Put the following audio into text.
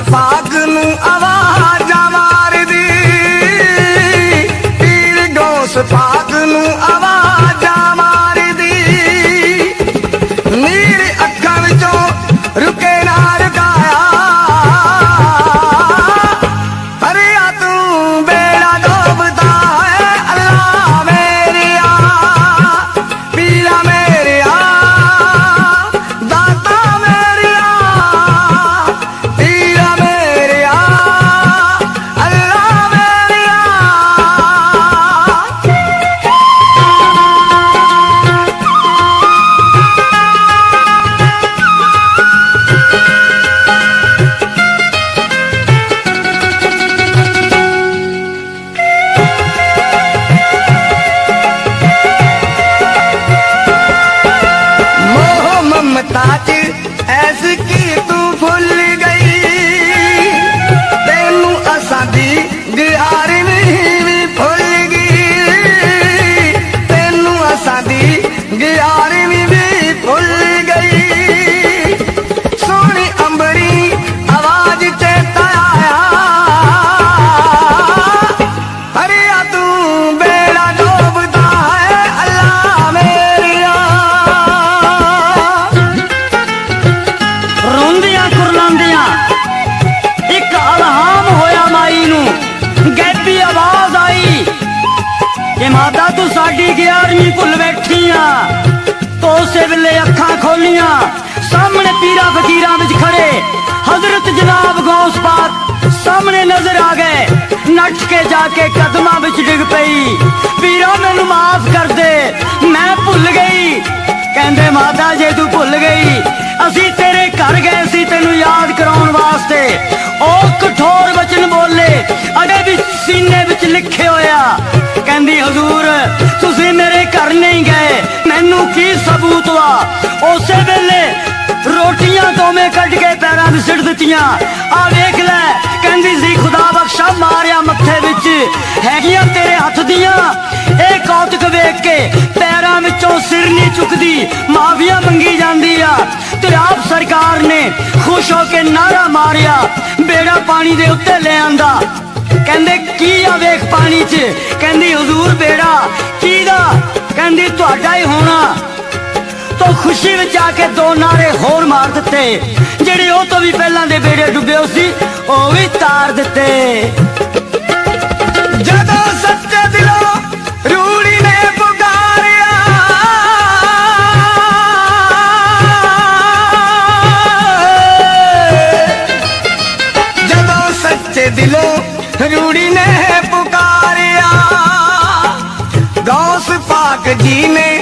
ਪਾਕ ਨੂੰ ਆਵਾਜ਼ਾਂ ਮਾਰਦੀ। ਪੀਰ ਗੌਸ ਕਿ ਮਾਤਾ ਤੂੰ ਸਾਡੀ 11ਵੀਂ ਭੁੱਲ ਬੈਠੀ ਆ ਵੇਲੇ ਅੱਖਾਂ ਖੋਲੀਆਂ। ਸਾਹਮਣੇ ਪੀਰਾਂ ਫਕੀਰਾਂ ਵਿੱਚ ਖੜੇ। ਹਜ਼ਰਤ ਜਨਾਬ ਗੌਸ ਪਾਕ ਸਾਹਮਣੇ ਨਜ਼ਰ ਆ ਗਏ। ਨੱਠ ਕੇ ਜਾ ਕੇ ਕਦਮਾਂ ਵਿੱਚ ਡਿੱਗ ਪਈ। ਪੀਰਾ ਮੈਨੂੰ ਮਾਫ ਕਰ ਦੇ। ਮੈਂ ਭੁੱਲ ਗਈ। ਕਹਿੰਦੇ, ਮਾਤਾ, ਜੇ ਤੂੰ ਭੁੱਲ ਗਈ, ਅਸੀਂ ਤੇਰੇ ਘਰ ਗਏ ਸੀ ਤੈਨੂੰ ਯਾਦ ਕਰਾਉਣ ਵਾਸਤੇ। ਉਹ ਕਠੋਰ ਵਚਨ ਬੋਲੇ, ਅੜੇ ਵੀ ਸੀਨੇ ਵਿੱਚ ਲਿਖੇ ਹੋਇਆ ਕਹਿੰਦੀ, ਹਜ਼ੂਰ, ਤੁਸੀਂ ਮੇਰੇ ਘਰ ਨਹੀਂ ਗਏ। ਮੈਨੂੰ ਕੀ ਸਬੂਤ ਵਾ ਉਸੇ ਵੇਲੇ ਰੋਟੀਆਂ ਦੋਵੇਂ ਕੱਢ ਕੇ ਪੈਰਾਂ 'ਤੇ ਸਿੱਟ ਦਿੱਤੀਆਂ। ਆ ਵੇਖ ਲੈ, ਕਹਿੰਦੀ ਸੀ, ਖੁਦਾ ਬਖਸ਼ਾ, ਮਾਰਿਆ ਮੱਥੇ ਵਿੱਚ। ਹੈਗੀਆਂ ਤੇਰੇ ਹੱਥ ਦੀਆਂ? ਇਹ ਕੌਤਕ ਵੇਖ ਕੇ ਪੈਰਾਂ ਵਿੱਚੋਂ ਸਿਰ ਨਹੀਂ ਚੁੱਕਦੀ, ਮਾਫੀਆ ਮੰਗੀ ਜਾਂਦੀ ਆ। ਤੇ ਆਪ ਸਰਕਾਰ ਨੇ ਖੁਸ਼ ਹੋ ਕੇ ਨਾਰਾ ਮਾਰਿਆ, ਬੇੜਾ ਪਾਣੀ ਦੇ ਉੱਤੇ ਲੈ ਆਂਦਾ। ਕਹਿੰਦੇ, ਕੀ ਆ ਵੇਖ ਪਾਣੀ 'ਚ? ਕਹਿੰਦੀ, ਹਜ਼ੂਰ ਬੇੜਾ, ਕੀ ਦਾ? ਕਹਿੰਦੀ, ਤੁਹਾਡਾ ਹੀ ਹੋਣਾ। ਤੋ ਖੁਸ਼ੀ ਵਿੱਚ ਆ ਕੇ ਦੋ ਨਾਰੇ ਹੋਰ ਮਾਰ ਦਿੱਤੇ। ਜਿਹੜੇ ਉਹ ਤੋਂ ਵੀ ਪਹਿਲਾਂ ਦੇ ਬੇੜੇ ਡੁੱਬੇ ਸੀ, ਉਹ ਵੀ ਤਾਰ ਦਿੱਤੇ। ਰੂੜੀ ਨੇ ਪੁਕਾਰਿਆ। ਗੌਸ ਪਾਕ ਜੀ ਨੇ